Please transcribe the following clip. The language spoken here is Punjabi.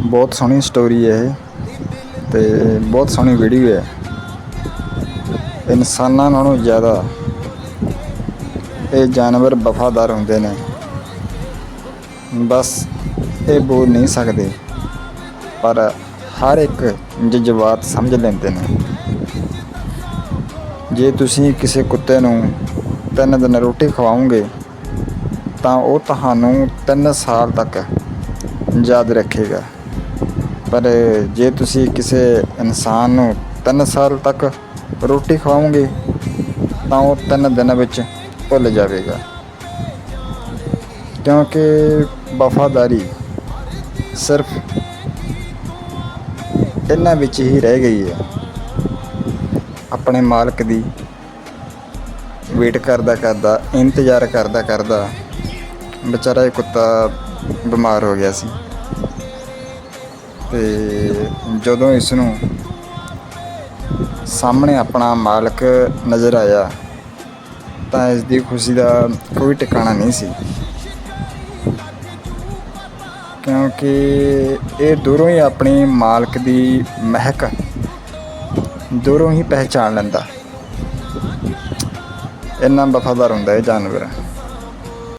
ਬਹੁਤ ਸੋਹਣੀ ਸਟੋਰੀ ਹੈ ਇਹ ਤੇ ਬਹੁਤ ਸੋਹਣੀ ਵੀਡੀਓ ਹੈ। ਇਨਸਾਨਾਂ ਨਾਲੋਂ ਜ਼ਿਆਦਾ ਇਹ ਜਾਨਵਰ ਵਫਾਦਾਰ ਹੁੰਦੇ ਨੇ। ਬਸ ਇਹ ਬੋਲ ਨਹੀਂ ਸਕਦੇ, ਪਰ ਹਰ ਇੱਕ ਜਜ਼ਬਾਤ ਸਮਝ ਲੈਂਦੇ ਨੇ। ਜੇ ਤੁਸੀਂ ਕਿਸੇ ਕੁੱਤੇ ਨੂੰ ਤਿੰਨ ਦਿਨ ਰੋਟੀ ਖਵਾਉਂਗੇ ਤਾਂ ਉਹ ਤੁਹਾਨੂੰ 3 ਸਾਲ ਤੱਕ ਯਾਦ ਰੱਖੇਗਾ। ਪਰ ਜੇ ਤੁਸੀਂ ਕਿਸੇ ਇਨਸਾਨ ਨੂੰ 3 ਸਾਲ ਤੱਕ ਰੋਟੀ ਖਵਾਉਂਗੇ ਤਾਂ ਉਹ 3 ਦਿਨਾਂ ਵਿੱਚ ਭੁੱਲ ਜਾਵੇਗਾ। ਕਿਉਂਕਿ ਵਫਾਦਾਰੀ ਸਿਰਫ ਇਹਨਾਂ ਵਿੱਚ ਹੀ ਰਹਿ ਗਈ ਹੈ। ਆਪਣੇ ਮਾਲਕ ਦੀ ਵੇਟ ਕਰਦਾ ਕਰਦਾ, ਇੰਤਜ਼ਾਰ ਕਰਦਾ ਕਰਦਾ, ਵਿਚਾਰਾ ਇਹ ਕੁੱਤਾ ਬਿਮਾਰ ਹੋ ਗਿਆ ਸੀ। ਤੇ ਜਦੋਂ ਇਸ ਨੂੰ ਸਾਹਮਣੇ ਆਪਣਾ ਮਾਲਕ ਨਜ਼ਰ ਆਇਆ, ਤਾਂ ਇਸ ਦੀ ਖੁਸ਼ੀ ਦਾ ਕੋਈ ਟਿਕਾਣਾ ਨਹੀਂ ਸੀ। ਕਿਉਂਕਿ ਇਹ ਦੂਰੋਂ ਹੀ ਆਪਣੀ ਮਾਲਕ ਦੀ ਮਹਿਕ ਦੂਰੋਂ ਹੀ ਪਹਿਚਾਨ ਲੈਂਦਾ। ਇੰਨਾ ਵਫਾਦਾਰ ਹੁੰਦਾ ਇਹ ਜਾਨਵਰ।